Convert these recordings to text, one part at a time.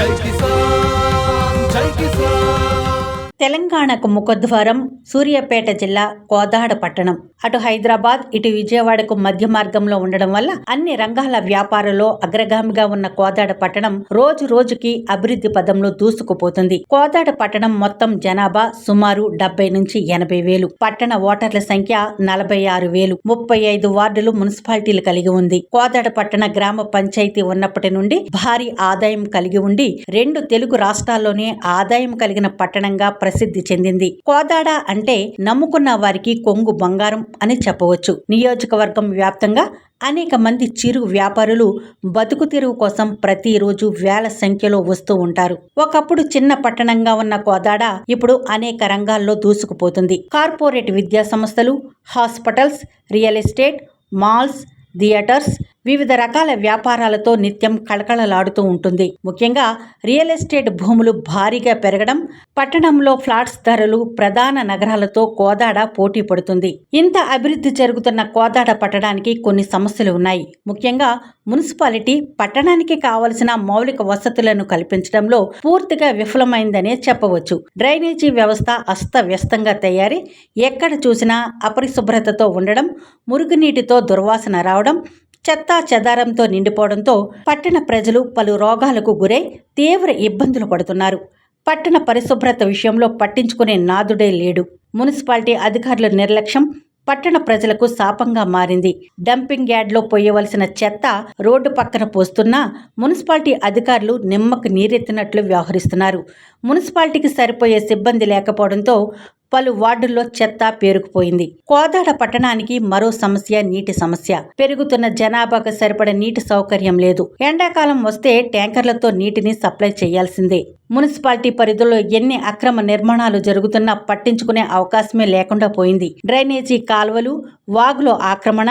Jai తెలంగాణకు ముఖద్వారం సూర్యాపేట జిల్లా కోదాడ పట్టణం. అటు హైదరాబాద్ ఇటు విజయవాడకు మధ్య మార్గంలో ఉండడం వల్ల అన్ని రంగాల వ్యాపారంలో అగ్రగామిగా ఉన్న కోదాడ పట్టణం రోజు రోజుకి అభివృద్ధి పదంలో దూసుకుపోతుంది. కోదాడ పట్టణం మొత్తం జనాభా సుమారు డెబ్బై నుంచి ఎనభై వేలు. పట్టణ ఓటర్ల సంఖ్య నలభై ఆరు వేలు. ముప్పై ఐదు వార్డులు మున్సిపాలిటీలు కలిగి ఉంది. కోదాడ పట్టణ గ్రామ పంచాయతీ ఉన్నప్పటి నుండి భారీ ఆదాయం కలిగి ఉండి రెండు తెలుగు రాష్ట్రాల్లోనే ఆదాయం కలిగిన పట్టణంగా ప్రసిద్ధి చెందింది. కోదాడ అంటే నమ్ముకున్న వారికి కొంగు బంగారం అని చెప్పవచ్చు. నియోజకవర్గం వ్యాప్తంగా అనేక మంది చిరు వ్యాపారులు బతుకు తెరువు కోసం ప్రతిరోజు వేల సంఖ్యలో వస్తూ ఉంటారు. ఒకప్పుడు చిన్న పట్టణంగా ఉన్న కోదాడ ఇప్పుడు అనేక రంగాల్లో దూసుకుపోతుంది. కార్పొరేట్ విద్యా సంస్థలు hospitals real estate malls theatres వివిధ రకాల వ్యాపారాలతో నిత్యం కళకళలాడుతూ ఉంటుంది. ముఖ్యంగా రియల్ ఎస్టేట్ భూములు భారీగా పెరగడం పట్టణంలో ఫ్లాట్స్ ధరలు ప్రధాన నగరాలతో కోదాడ పోటీ పడుతుంది. ఇంత అభివృద్ధి జరుగుతున్న కోదాడ పట్టడానికి కొన్ని సమస్యలు ఉన్నాయి. ముఖ్యంగా మున్సిపాలిటీ పట్టణానికి కావలసిన మౌలిక వసతులను కల్పించడంలో పూర్తిగా విఫలమైందనే చెప్పవచ్చు. డ్రైనేజీ వ్యవస్థ అస్తవ్యస్తంగా తయారీ ఎక్కడ చూసినా అపరిశుభ్రతతో ఉండడం మురుగునీటితో దుర్వాసన రావడం చెత్తా చెదారంతో నిండిపోవడంతో పట్టణ ప్రజలు పలు రోగాలకు గురై తీవ్ర ఇబ్బందులు పడుతున్నారు. పట్టణ పరిశుభ్రత విషయంలో పట్టించుకునే నాదుడే లేడు. మున్సిపాలిటీ అధికారుల నిర్లక్ష్యం పట్టణ ప్రజలకు శాపంగా మారింది. డంపింగ్ యార్డ్లో పోయవలసిన చెత్త రోడ్డు పక్కన పోస్తున్నా మున్సిపాలిటీ అధికారులు నిమ్మకు నీరెత్తినట్లు వ్యవహరిస్తున్నారు. మున్సిపాలిటీకి సరిపోయే సిబ్బంది లేకపోవడంతో పలు వార్డుల్లో చెత్త పేరుకుపోయింది. కోదాడ పట్టణానికి మరో సమస్య నీటి సమస్య. పెరుగుతున్న జనాభాకు సరిపడ నీటి సౌకర్యం లేదు. ఎండాకాలం వస్తే ట్యాంకర్లతో నీటిని సప్లై చేయాల్సిందే. మున్సిపాలిటీ పరిధిలో ఎన్ని అక్రమ నిర్మాణాలు జరుగుతున్నా పట్టించుకునే అవకాశమే లేకుండా పోయింది. డ్రైనేజీ కాల్వలు వాగులో ఆక్రమణ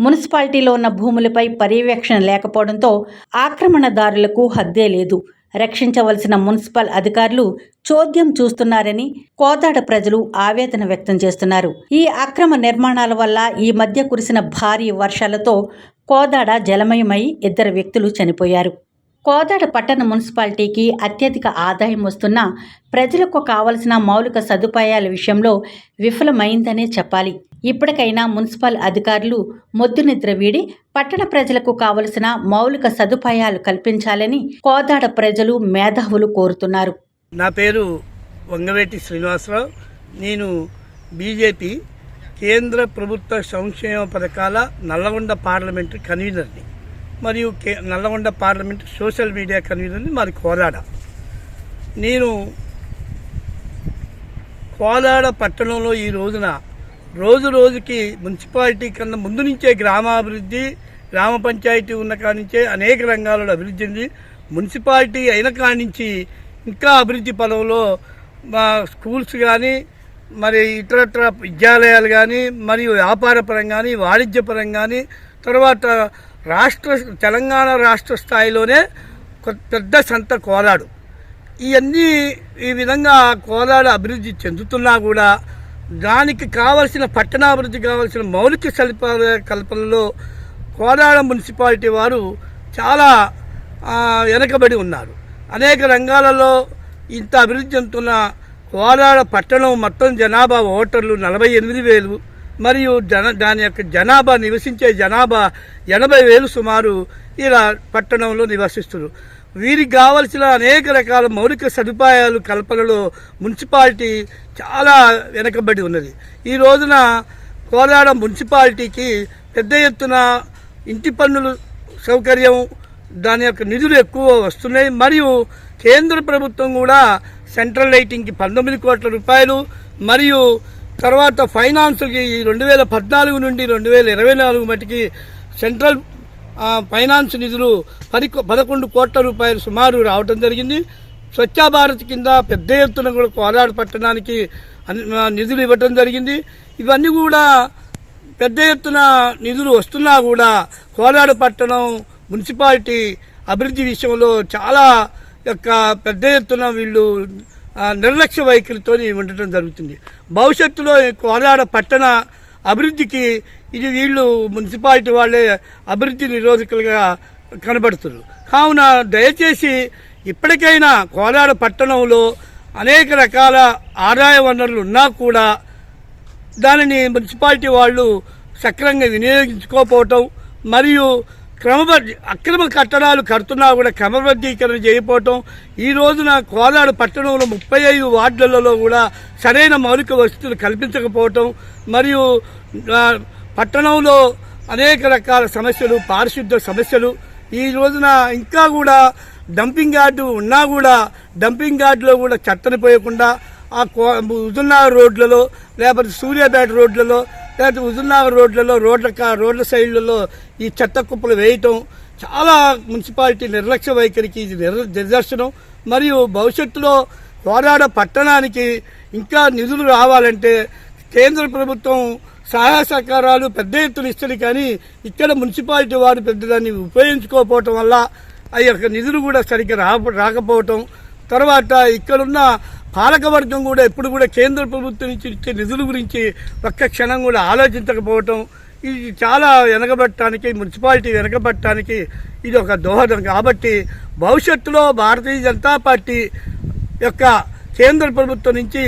మున్సిపాలిటీలో ఉన్న భూములపై పర్యవేక్షణ లేకపోవడంతో ఆక్రమణదారులకు హద్దే లేదు. రక్షించవలసిన మున్సిపల్ అధికారులు చోద్యం చూస్తున్నారని కోదాడ ప్రజలు ఆవేదన వ్యక్తం చేస్తున్నారు. ఈ అక్రమ నిర్మాణాల వల్ల ఈ మధ్య కురిసిన భారీ వర్షాలతో కోదాడ జలమయమై ఇద్దరు వ్యక్తులు చనిపోయారు. కోదాడ పట్టణ మున్సిపాలిటీకి అత్యధిక ఆదాయం వస్తున్నా ప్రజలకు కావలసిన మౌలిక సదుపాయాల విషయంలో విఫలమైందనే చెప్పాలి. ఇప్పటికైనా మున్సిపల్ అధికారులు మొద్దు నిద్ర వీడి పట్టణ ప్రజలకు కావలసిన మౌలిక సదుపాయాలు కల్పించాలని కోదాడ ప్రజలు మేధావులు కోరుతున్నారు. నా పేరు వంగవేటి శ్రీనివాసరావు. నేను బీజేపీ కేంద్ర ప్రభుత్వ సంక్షేమ పథకాల నల్లగొండ పార్లమెంటు కన్వీనర్ని మరియు K Nalgonda parliament social media కన్వీనర్ని మరి కోదాడ. నేను కోదాడ పట్టణంలో ఈ రోజున రోజు రోజుకి మున్సిపాలిటీ కన్నా ముందు నుంచే గ్రామాభివృద్ధి గ్రామ పంచాయతీ ఉన్న కానించే నుంచే అనేక రంగాలలో అభివృద్ధి చెంది మున్సిపాలిటీ అయిన కానించి నుంచి ఇంకా అభివృద్ధి పదంలో మా స్కూల్స్ కానీ మరి ఇతరత్ర విద్యాలయాలు కానీ మరియు వ్యాపారపరం కానీ వాణిజ్యపరం కానీ తర్వాత రాష్ట్ర తెలంగాణ రాష్ట్ర స్థాయిలోనే పెద్ద సంత కోలాడు. ఇవన్నీ ఈ విధంగా కోలాడు అభివృద్ధి చెందుతున్నా కూడా దానికి కావలసిన పట్టణాభివృద్ధి కావలసిన మౌలిక సదుపాయాల కల్పనలో కోలాడ మున్సిపాలిటీ వారు చాలా వెనకబడి ఉన్నారు. అనేక రంగాలలో ఇంత అభివృద్ధి చెందుతున్న కోదాడ పట్టణం మొత్తం జనాభా ఓటర్లు నలభై ఎనిమిది వేలు మరియు జన దాని యొక్క జనాభా నివసించే జనాభా ఎనభై వేలు సుమారు ఇలా పట్టణంలో నివసిస్తున్నారు. వీరికి కావలసిన అనేక రకాల మౌలిక సదుపాయాలు కల్పనలో మున్సిపాలిటీ చాలా వెనకబడి ఉన్నది. ఈ రోజున కోలాడ మున్సిపాలిటీకి పెద్ద ఎత్తున ఇంటి పన్నులు సౌకర్యం దాని యొక్క నిధులు ఎక్కువ వస్తున్నాయి. మరియు కేంద్ర ప్రభుత్వం కూడా సెంట్రల్ లైటింగ్కి పంతొమ్మిది కోట్ల రూపాయలు మరియు తర్వాత ఫైనాన్స్కి రెండు వేల పద్నాలుగు నుండి రెండు వేల ఇరవై నాలుగు మటుకి సెంట్రల్ ఫైనాన్స్ నిధులు పది పదకొండు కోట్ల రూపాయలు సుమారు రావటం జరిగింది. స్వచ్ఛ భారత్ కింద పెద్ద ఎత్తున కూడా కోలాడ పట్టణానికి నిధులు ఇవ్వటం జరిగింది. ఇవన్నీ కూడా పెద్ద ఎత్తున నిధులు వస్తున్నా కూడా కోలాడ పట్టణం మున్సిపాలిటీ అభివృద్ధి విషయంలో చాలా యొక్క పెద్ద ఎత్తున వీళ్ళు నిర్లక్ష్య వైఖరితో ఉండటం జరుగుతుంది. భవిష్యత్తులో కోలాడ పట్టణ అభివృద్ధికి ఇది వీళ్ళు మున్సిపాలిటీ వాళ్ళే అభివృద్ధి నిరోధకులుగా కనబడుతున్నారు. కావున దయచేసి ఇప్పటికైనా కోలాడ పట్టణంలో అనేక రకాల ఆదాయ వనరులు ఉన్నా కూడా దానిని మున్సిపాలిటీ వాళ్ళు సక్రంగా వినియోగించుకోకపోవటం మరియు క్రమబద్ధ అక్రమ కట్టడాలు కడుతున్నా కూడా క్రమబద్ధీకరణ చేయకపోవటం ఈ రోజున కోలాడు పట్టణంలో ముప్పై ఐదు వార్డులలో కూడా సరైన మౌలిక వసతులు కల్పించకపోవటం మరియు పట్టణంలో అనేక రకాల సమస్యలు పారిశుద్ధ సమస్యలు ఈ రోజున ఇంకా కూడా డంపింగ్ యార్డు ఉన్నా కూడా డంపింగ్ యార్డులో కూడా చెత్తని పోయకుండా ఆ కో- హుజుర్నగర్ రోడ్లలో లేకపోతే సూర్యాపేట రోడ్లలో లేకపోతే హుజుర్నగర్ రోడ్లలో రోడ్ల రోడ్ల సైడ్లలో ఈ చెత్త కుప్పలు వేయటం చాలా మున్సిపాలిటీ నిర్లక్ష్య వైఖరికి ఇది నిర్- నిదర్శనం మరియు భవిష్యత్తులో కోరాడ పట్టణానికి ఇంకా నిధులు రావాలంటే కేంద్ర ప్రభుత్వం సహాయ సహకారాలు పెద్ద ఎత్తున ఇస్తుంది కానీ ఇక్కడ మున్సిపాలిటీ వారు పెద్ద దాన్ని ఉపయోగించుకోకపోవటం వల్ల ఆ యొక్క నిధులు కూడా సరిగ్గా రా రాకపోవటం. తర్వాత ఇక్కడున్న పాలకవర్గం కూడా ఎప్పుడు కూడా కేంద్ర ప్రభుత్వం నుంచి ఇచ్చే నిధుల గురించి ఒక్క క్షణం కూడా ఆలోచించకపోవటం ఇది చాలా వెనకబట్టడానికి మున్సిపాలిటీ వెనకబట్టడానికి ఇది ఒక దోహదం. కాబట్టి భవిష్యత్తులో భారతీయ జనతా పార్టీ యొక్క కేంద్ర ప్రభుత్వం నుంచి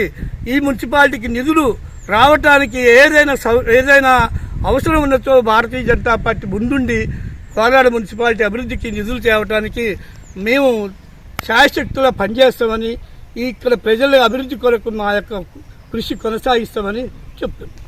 ఈ మున్సిపాలిటీకి నిధులు రావటానికి ఏదైనా సౌ- ఏదైనా అవసరం ఉన్నచో భారతీయ జనతా పార్టీ ముందుండి కోలాడ మున్సిపాలిటీ అభివృద్ధికి నిధులు తేవటానికి మేము శాయశక్తులా పనిచేస్తామని ఇక్కడ ప్రజల అభివృద్ధి కొరకు మా యొక్క కృషి కొనసాగిస్తామని చెప్తున్నాం.